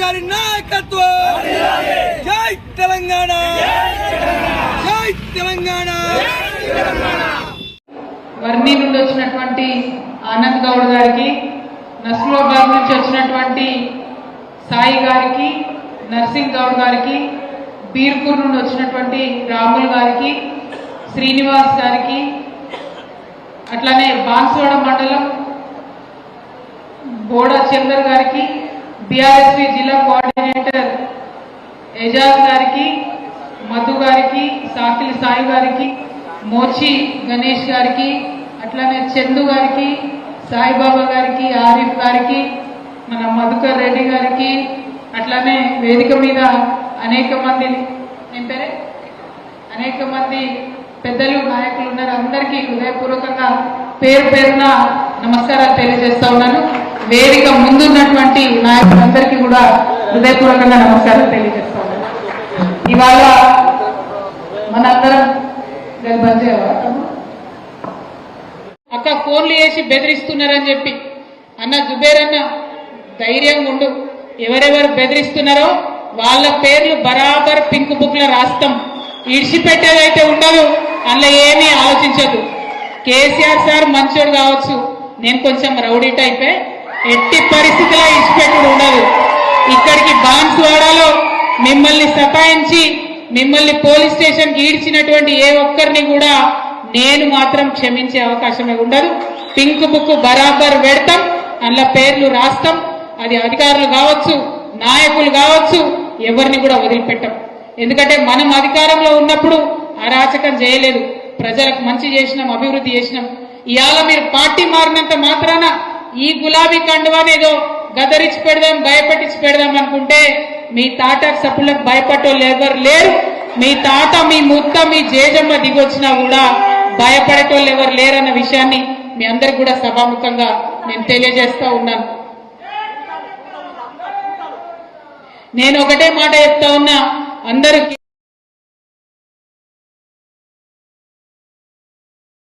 గారి నాయకత్వం. జై తెలంగాణ. జై తెలంగాణ. వర్ణి నుండి వచ్చినటువంటి ఆనంద్ గౌడ్ గారికి నస్లోబాద్ నుంచి వచ్చినటువంటి సాయి గారికి నర్సింగ్ గౌడ్ గారికి బీర్పూర్ నుండి వచ్చినటువంటి రాముల్ గారికి శ్రీనివాస్ గారికి అట్లానే బాన్సువాడ మండలం బోడా చందర్ గారికి బీఆర్ఎస్పీ జిల్లా కోఆర్డినేటర్ ఎజాజ్ గారికి మధు గారికి సాకిలి సాయి గారికి మోచి గణేష్ గారికి అట్లానే చందు గారికి సాయిబాబా గారికి ఆరిఫ్ గారికి మన మధుకర్ రెడ్డి గారికి అట్లానే వేదిక మీద అనేక మంది ఏం పేరే? అనేక మంది పెద్దలు నాయకులు ఉన్నారు. అందరికీ హృదయపూర్వకంగా పేరు పేరున నమస్కారాలు తెలియజేస్తా ఉన్నాను. వేదిక ముందున్నటువంటి నాయకులందరికీ కూడా హృదయపూర్వకంగా నమస్కారం తెలియజేస్తాను. ఇవాళ మనందరం దాన్ని బంద్ అక్క ఫోన్లు చేసి బెదిరిస్తున్నారని చెప్పి. అన్న జుబేర్ అన్న ధైర్యంగా ఉండు. ఎవరెవరు బెదిరిస్తున్నారో వాళ్ళ పేర్లు బరాబర్ పింక్ బుక్లో రాస్తాం. ఇడిచిపెట్టేదైతే ఉండదు అందులో ఏమీ ఆలోచించదు. కేసీఆర్ సార్ మంచోడు కావచ్చు. నేను కొంచెం రౌడీ టైపే ఎట్టి పరిస్థితిలో ఇడిచిపెట్టుడు ఉండదు. ఇక్కడికి బాన్స్వాడలో మిమ్మల్ని సతాయించి మిమ్మల్ని పోలీస్ స్టేషన్కి ఈడ్చినటువంటి ఏ ఒక్కరిని కూడా నేను మాత్రం క్షమించే అవకాశమే ఉండదు. పింక్ బుక్ బరాబర్ పెడతాం అందులో పేర్లు రాస్తాం. అది అధికారులు కావచ్చు నాయకులు కావచ్చు ఎవరిని కూడా వదిలిపెట్టాం. ఎందుకంటే మనం అధికారంలో ఉన్నప్పుడు అరాచకం చేయలేదు. ప్రజలకు మంచి చేసినాం అభివృద్ధి చేసినాం. ఇవాళ మీరు పార్టీ మారినంత మాత్రాన ఈ గులాబీ కండువాని ఏదో గదరించి పెడదాం భయపెట్టించి పెడదాం అనుకుంటే మీ తాట సప్పులకు భయపడటం ఎవరు లేరు. మీ తాత మీ ముత్త మీ జేజమ్మ దిగొచ్చినా కూడా భయపడేటోళ్ళు ఎవరు లేరన్న విషయాన్ని మీ అందరికి కూడా సభాముఖంగా నేను తెలియజేస్తా ఉన్నాను. నేను ఒకటే మాట చెప్తా ఉన్నా అందరూ